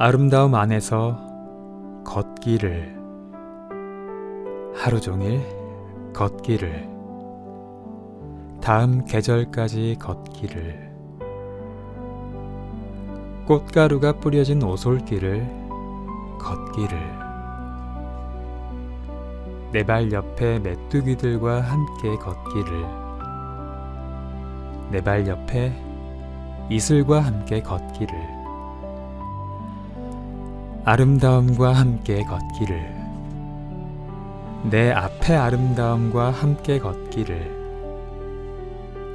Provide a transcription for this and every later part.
아름다움 안에서 걷기를. 하루 종일 걷기를. 다음 계절까지 걷기를. 꽃가루가 뿌려진 오솔길을 걷기를. 내 발 옆에 메뚜기들과 함께 걷기를. 내 발 옆에 이슬과 함께 걷기를 아름다움과 함께 걷기를. 내 앞에 아름다움과 함께 걷기를.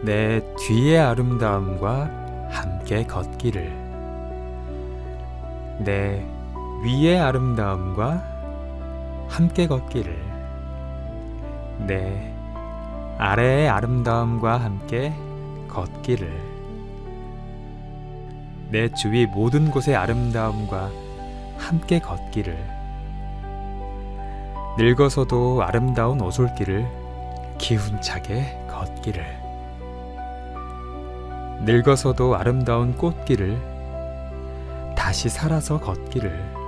내 뒤의 아름다움과 함께 걷기를. 내 위의 아름다움과 함께 걷기를. 내 아래의 아름다움과 함께 걷기를. 내 주위 모든 곳의 아름다움과 함께 걷기를. 늙어서도 아름다운 오솔길을 기운차게 걷기를. 늙어서도 아름다운 꽃길을 다시 살아서 걷기를.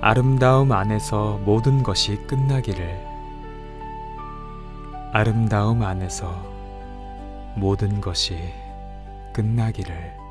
아름다움 안에서 모든 것이 끝나기를. 아름다움 안에서 모든 것이 끝나기를